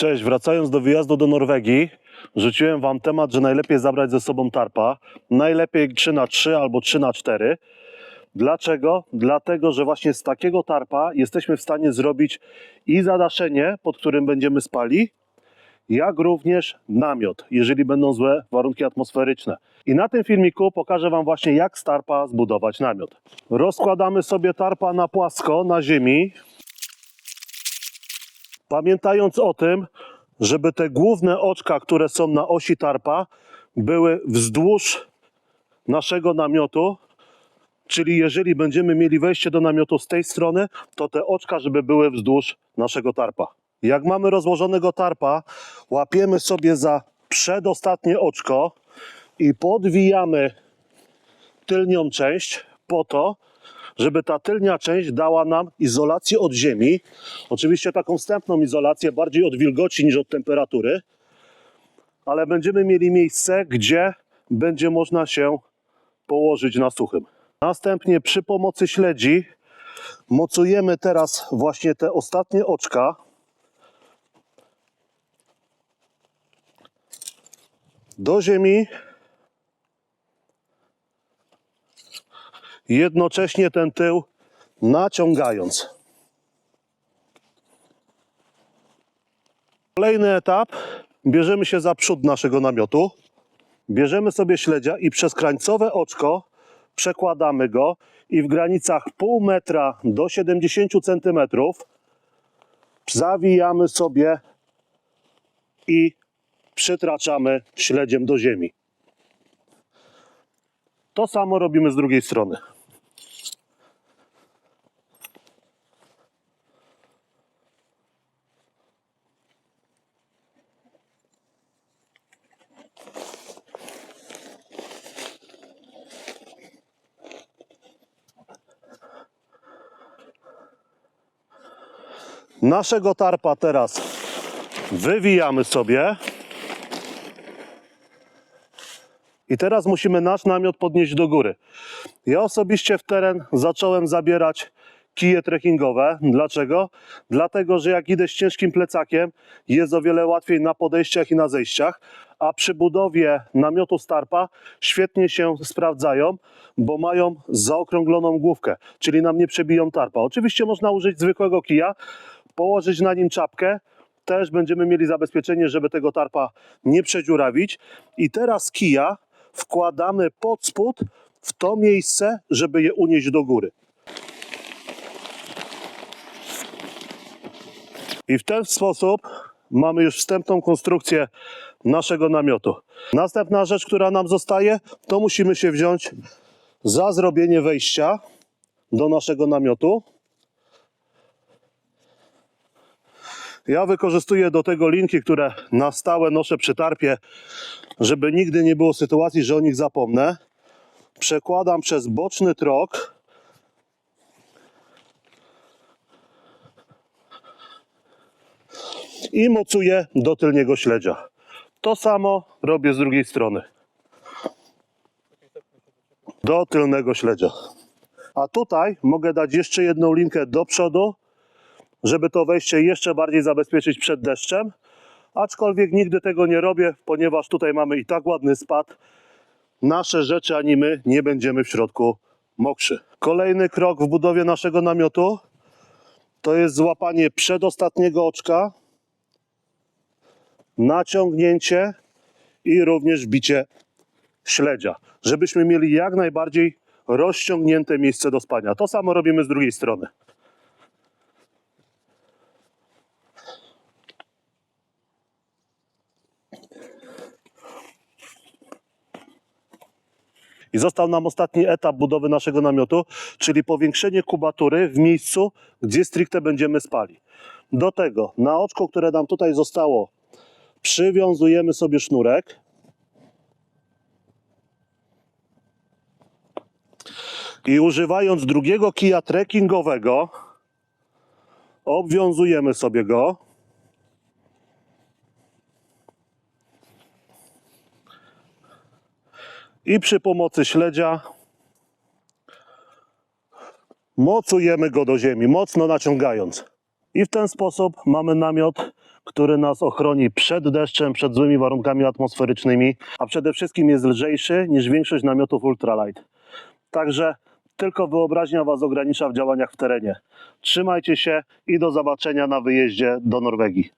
Cześć, wracając do wyjazdu do Norwegii, rzuciłem Wam temat, że najlepiej zabrać ze sobą tarpa. Najlepiej 3 na 3 albo 3 na 4 Dlaczego? Dlatego, że właśnie z takiego tarpa jesteśmy w stanie zrobić i zadaszenie, pod którym będziemy spali, jak również namiot, jeżeli będą złe warunki atmosferyczne. I na tym filmiku pokażę Wam właśnie, jak z tarpa zbudować namiot. Rozkładamy sobie tarpa na płasko, na ziemi, pamiętając o tym, żeby te główne oczka, które są na osi tarpa, były wzdłuż naszego namiotu. Czyli jeżeli będziemy mieli wejście do namiotu z tej strony, to te oczka, żeby były wzdłuż naszego tarpa. Jak mamy rozłożonego tarpa, łapiemy sobie za przedostatnie oczko i podwijamy tylnią część po to, żeby ta tylnia część dała nam izolację od ziemi. Oczywiście taką wstępną izolację, bardziej od wilgoci niż od temperatury, ale będziemy mieli miejsce, gdzie będzie można się położyć na suchym. Następnie przy pomocy śledzi mocujemy teraz właśnie te ostatnie oczka. Do ziemi. Jednocześnie ten tył naciągając. Kolejny etap. Bierzemy się za przód naszego namiotu. Bierzemy sobie śledzia i przez krańcowe oczko przekładamy go i w granicach pół metra do 70 centymetrów zawijamy sobie i przytraczamy śledziem do ziemi. To samo robimy z drugiej strony. Naszego tarpa teraz wywijamy sobie. I teraz musimy nasz namiot podnieść do góry. Ja osobiście w teren zacząłem zabierać kije trekkingowe. Dlaczego? Dlatego, że jak idę z ciężkim plecakiem, jest o wiele łatwiej na podejściach i na zejściach, a przy budowie namiotu starpa świetnie się sprawdzają, bo mają zaokrągloną główkę, czyli nam nie przebiją tarpa. Oczywiście można użyć zwykłego kija, położyć na nim czapkę, też będziemy mieli zabezpieczenie, żeby tego tarpa nie przedziurawić. I teraz kija wkładamy pod spód w to miejsce, żeby je unieść do góry. I w ten sposób mamy już wstępną konstrukcję naszego namiotu. Następna rzecz, która nam zostaje, to musimy się wziąć za zrobienie wejścia do naszego namiotu. Ja wykorzystuję do tego linki, które na stałe noszę przy tarpie, żeby nigdy nie było sytuacji, że o nich zapomnę. Przekładam przez boczny trok. I mocuję do tylniego śledzia. To samo robię z drugiej strony. Do tylnego śledzia. A tutaj mogę dać jeszcze jedną linkę do przodu, żeby to wejście jeszcze bardziej zabezpieczyć przed deszczem. Aczkolwiek nigdy tego nie robię, ponieważ tutaj mamy i tak ładny spad. Nasze rzeczy ani my nie będziemy w środku mokrzy. Kolejny krok w budowie naszego namiotu to jest złapanie przedostatniego oczka, naciągnięcie i również bicie śledzia, żebyśmy mieli jak najbardziej rozciągnięte miejsce do spania. To samo robimy z drugiej strony. I został nam ostatni etap budowy naszego namiotu, czyli powiększenie kubatury w miejscu, gdzie stricte będziemy spali. Do tego na oczko, które nam tutaj zostało, przywiązujemy sobie sznurek. I używając drugiego kija trekkingowego, obwiązujemy sobie go. I przy pomocy śledzia mocujemy go do ziemi, mocno naciągając. I w ten sposób mamy namiot, który nas ochroni przed deszczem, przed złymi warunkami atmosferycznymi, a przede wszystkim jest lżejszy niż większość namiotów ultralight. Także tylko wyobraźnia Was ogranicza w działaniach w terenie. Trzymajcie się i do zobaczenia na wyjeździe do Norwegii.